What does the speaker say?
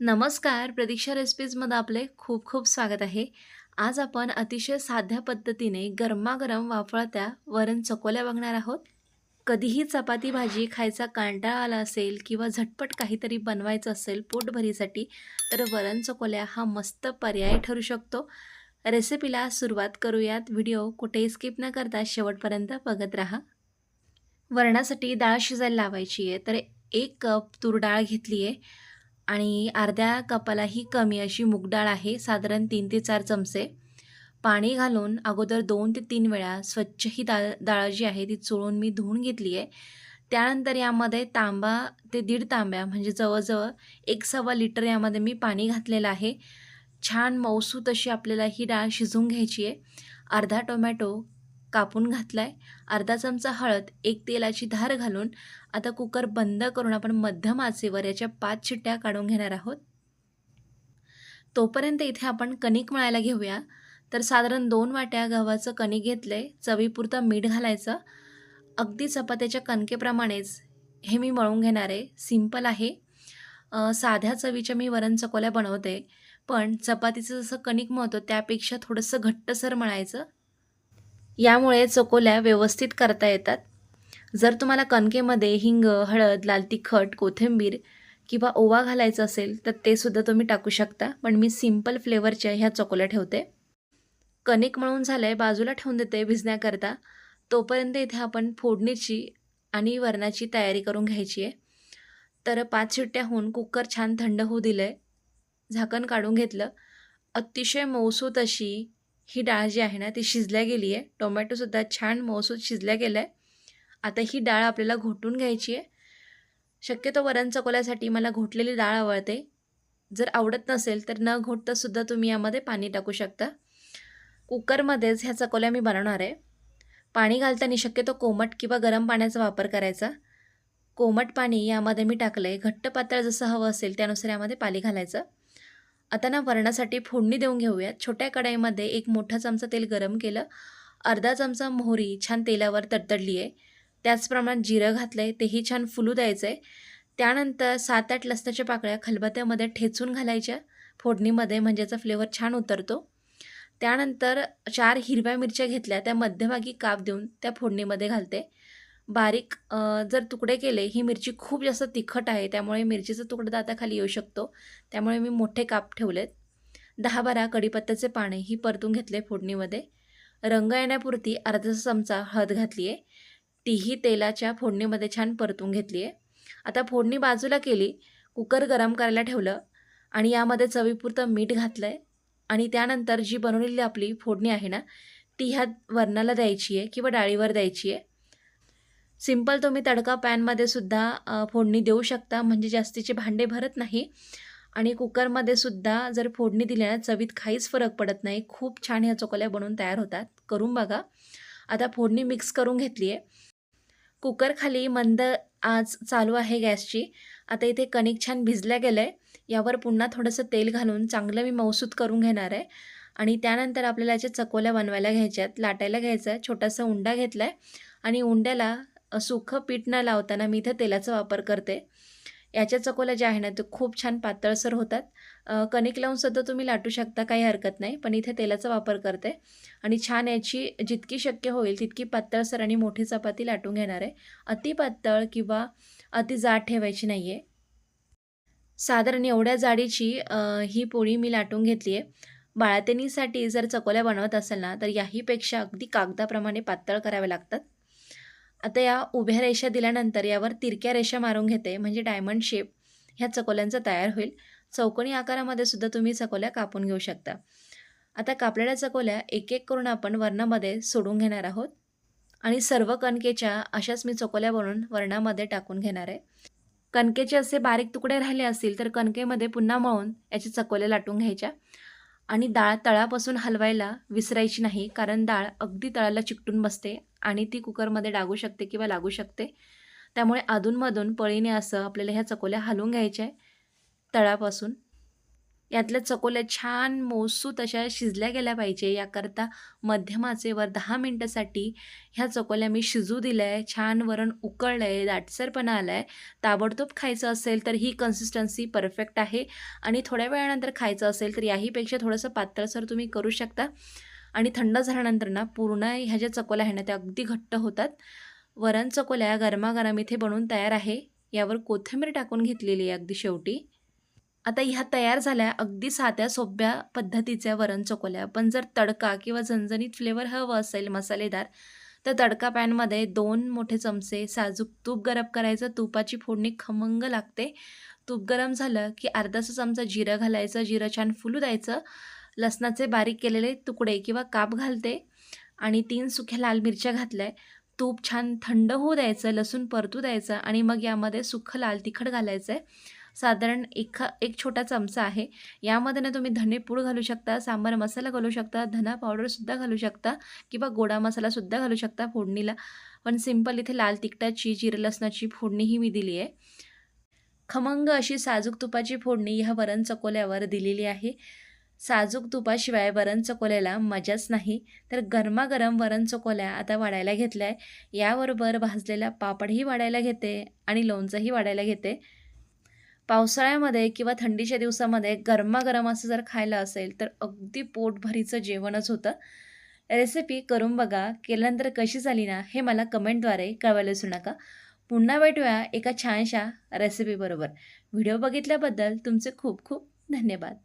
नमस्कार, प्रतीक्षा रेसिपीजमध्ये आपले खूप खूप स्वागत आहे. आज आपण अतिशय साध्या पद्धतीने गरमागरम वाफळत्या वरण चकोल्या बघणार आहोत. कधीही चपाती भाजी खायचा कांटाळा आला असेल किंवा झटपट काहीतरी बनवायचं असेल पोटभरीसाठी, तर वरण चकोल्या हा मस्त पर्याय ठरू शकतो. रेसिपीला सुरुवात करूयात. व्हिडिओ कुठेही स्किप न करता शेवटपर्यंत बघत राहा. वरणासाठी डाळ शिजायला लावायची आहे, तर एक कप तूर डाळ घेतली आहे आणि अर्ध्या कपालाही कमी अशी मूग डाळ आहे, साधारण तीन ते चार चमचे. पाणी घालून अगोदर दोन ते तीन वेळा स्वच्छ ही डाळ डाळ जी आहे ती चोळून मी धुवून घेतली आहे. त्यानंतर यामध्ये तांबा ते दीड तांब्या म्हणजे जवळजवळ एक सव्वा लिटर यामध्ये मी पाणी घातलेलं आहे. छान मऊसूत अशी आपल्याला ही डाळ शिजवून घ्यायची आहे. अर्धा टोमॅटो कापून घातला आहे अर्धा चमचा हळद, एक तेलाची धार घालून आता कुकर बंद करून आपण मध्यम आचेवर याच्या पाच शिट्ट्या काढून घेणार आहोत. तोपर्यंत इथे आपण कणिक मळायला घेऊया. तर साधारण दोन वाट्या गव्हाचं कणिक घेतलं आहे चवीपुरतं मीठ घालायचं. अगदी चपात्याच्या कणकेप्रमाणेच हे मी मळून घेणार आहे. सिंपल आहे. साध्या चवीच्या मी वरण चकोल्या बनवते, पण चपातीचं जसं कणिक मळतो त्यापेक्षा थोडंसं घट्टसर मळायचं. यामुळे चकोल्या व्यवस्थित करता येतात. जर तुम्हाला कणकेमध्ये हिंग, हळद, लाल तिखट, कोथिंबीर किंवा ओवा घालायचं असेल तर ते सुद्धा तुम्ही टाकू शकता. पण मी सिंपल फ्लेवरच्या ह्या चकोल्या ठेवते. कणिक मळून आहे बाजूला ठेवून देते भिजण्याकरता. तोपर्यंत इथे आपण फोडणीची आणि वरणाची तयारी करून घ्यायची आहे. तर पाच शिट्ट्या होऊन कुकर छान थंड होऊ दिलं आहे झाकण काढून घेतलं. अतिशय मऊसूत अशी ही डाळ जी आहे ना ती शिजल्या गेली आहे. टोमॅटोसुद्धा छान मऊसूत शिजल्या आहे आता ही डाळ आपल्याला घोटून घ्यायची आहे. शक्यतो वरण चकोल्यासाठी मला घोटलेली डाळ आवडते. जर आवडत नसेल तर न घोटतासुद्धा तुम्ही यामध्ये पाणी टाकू शकता. कुकरमध्येच ह्या चकोल्या मी बनवणार आहे. पाणी घालताना शक्यतो कोमट किंवा गरम पाण्याचा वापर करायचा. कोमट पाणी यामध्ये मी टाकलं आहे घट्ट पातळ जसं हवं असेल त्यानुसार यामध्ये पाणी घालायचं. आता ना वरणासाठी फोडणी देऊन घेऊयात. छोट्या कढाईमध्ये एक मोठा चमचा तेल गरम केलं. अर्धा चमचा मोहरी छान तेलावर तडतडली आहे. त्याचप्रमाणे जिरं घातलं आहे तेही छान फुलू द्यायचं आहे. त्यानंतर 7-8 लसणाच्या पाकळ्या खलबत्त्यामध्ये ठेचून घालायच्या फोडणीमध्ये म्हणजे याचा फ्लेवर छान उतरतो. त्यानंतर चार हिरव्या मिरच्या घेतल्या, त्या मध्यभागी काप देऊन त्या फोडणीमध्ये घालते. बारीक जर तुकडे केले, ही मिरची खूप जास्त तिखट आहे त्यामुळे मिरचीचा तुकडा दाताखाली येऊ शकतो. त्यामुळे मी मोठे काप ठेवलेत. दहा बारा कढीपत्त्याचे पाने ही परतून घेतले फोडणीमध्ये. रंग येण्यापुरती अर्धा चमचा हळद घातली आहे. तीही तेलाच्या फोडणीमध्ये छान परतून घेतली आहे. आता फोडणी बाजूला केली. कुकर गरम करायला ठेवलं आणि यामध्ये चवीपुरतं मीठ घातलं आहे आणि त्यानंतर जी बनवलेली आपली फोडणी आहे ना, ती ह्या वरणाला द्यायची आहे किंवा डाळीवर द्यायची आहे. सिंपल तुम्ही तडका पॅनमध्ये सुद्धा फोडणी देऊ शकता म्हणजे जास्तीचे भांडे भरत नाही आणि कुकरमध्ये सुद्धा जर फोडणी दिली ना चवीत काहीच फरक पडत नाही. खूप छान ह्या चकोल्या बनवून तयार होतात. करून बघा. आता फोडणी मिक्स करून घेतली आहे. कुकर खाली मंद आज चालू आहे गॅसची. आता इथे कणिक छान भिजल्या गेलंय. यावर पुन्हा थोडंसं तेल घालून चांगलं मी मौसूद करून घेणार आहे आणि त्यानंतर आपल्याला याच्या चकोल्या बनवायला घ्यायच्यात. लाटायला घ्यायचं आहे. छोटासा उंडा घेतलाय आणि उंड्याला सुखं पीठ न लावताना मी इथे तेलाचा वापर करते. याच्या चकोल्या ज्या आहे ना ते खूप छान पातळसर होतात. कणिक लावून सुद्धा तुम्ही लाटू शकता, काही हरकत नाही. पण इथे तेलाचा वापर करते आणि छान याची जितकी शक्य होईल तितकी पातळसर आणि मोठी चपाती लाटून घेणार आहे. अति पातळ किंवा अति जाड ठेवायची नाही आहे. साधारण एवढ्या जाडीची ही पोळी मी लाटून घेतली आहे. बाळातेनीसाठी जर चकोल्या बनवत असेल ना, तर याहीपेक्षा अगदी कागदाप्रमाणे पातळ कराव्या लागतात. आता या उभ्या रेषा दिल्यानंतर यावर तिरक्या रेषा मारून घेते म्हणजे डायमंड शेप ह्या चकोल्यांचा तयार होईल. चौकोनी आकारामध्ये सुद्धा तुम्ही चकोल्या कापून घेऊ शकता. आता कापलेल्या चकोल्या एक-एक करून आपण वरणामध्ये सोडून घेणार आहोत आणि सर्व कणकेच्या अशाच मी चकोल्या बनवून वरणामध्ये टाकून घेणार आहे. कणकेचे असे बारीक तुकडे राहिले असतील तर कणकेमध्ये पुन्हा मळून याच्या चकोल्या लाटून घ्यायच्या आणि डाळ तळापासून हलवायला विसरायची नाही कारण डाळ अगदी तळाला चिकटून बसते आणि ती कुकरमध्ये डागू शकते किंवा लागू शकते. त्यामुळे अधूनमधून पळीने असं आपल्याला ह्या चकोल्या हलवून घ्यायच्या आहे तळापासून. यातल्या चकोल्या छान मोसूत अशा शिजल्या गेल्या पाहिजे. याकरता मध्यमाचेवर दहा मिनटासाठी ह्या चकोल्या मी शिजू दिल्या आहे छान वरण उकळलं आहे दाटसरपणा आला आहे ताबडतोब खायचं असेल तर ही कन्सिस्टन्सी परफेक्ट आहे. आणि थोड्या वेळानंतर खायचं असेल तर याहीपेक्षा थोडंसं पातळसर तुम्ही करू शकता. आणि थंड झाल्यानंतर ना पूर्ण ह्या ज्या चकोल्या आहे ना त्या अगदी घट्ट होतात. वरण चकोल्या गरमागरम इथे बनवून तयार आहे. यावर कोथिंबीर टाकून घेतलेली आहे अगदी शेवटी. आता ह्या तयार झाल्या अगदी साध्या सोप्या पद्धतीच्या वरण चकोल्या. पण जर तडका किंवा झणझणीत फ्लेवर हवं असेल मसालेदार तर तडका पॅनमध्ये दोन मोठे चमचे साजूक तूप गरम करायचं. तुपाची फोडणी खमंग लागते. तूप गरम झालं की अर्धासा चमचा जिरं घालायचं. जिरं छान फुलू द्यायचं. लसणाचे बारीक केलेले तुकडे किंवा काप घालते. आणि तीन सुख्या लाल मिरच्या घातल्या. तूप छान थंड होऊ द्यायचं. लसूण परतू द्यायचं. आणि मग यामध्ये सुखं लाल तिखट घालायचं आहे साधारण एखा एक छोटा चमचा आहे. यामध्ये ना तुम्ही धनेपूड घालू शकता सांबार मसाला घालू शकता धना पावडरसुद्धा घालू शकता किंवा गोडा मसालासुद्धा घालू शकता फोडणीला. पण सिंपल इथे लाल तिखटाची जिरं लसणाची फोडणीही मी दिली आहे. खमंग अशी साजूक तुपाची फोडणी ह्या वरण चकोल्यावर दिलेली आहे. साजूक तुपाशिवाय वरण चकोल्याला मजाच नाही. तर गरमागरम वरण चकोल्या आता वाढायला घेतल्या आहे. याबरोबर भाजलेला पापडही वाढायला घेते आणि लोणचंही वाढायला घेते. पावसाळ्यामध्ये किंवा थंडीच्या दिवसामध्ये गरमागरम असं जर खायला असेल तर अगदी पोटभरीचं जेवणच होतं. रेसिपी करून बघा केल्यानंतर कशी झाली ना हे मला कमेंटद्वारे कळवायला विसरू नका. पुन्हा भेटूया एका छानशा रेसिपीबरोबर. व्हिडिओ बघितल्याबद्दल तुमचे खूप खूप धन्यवाद.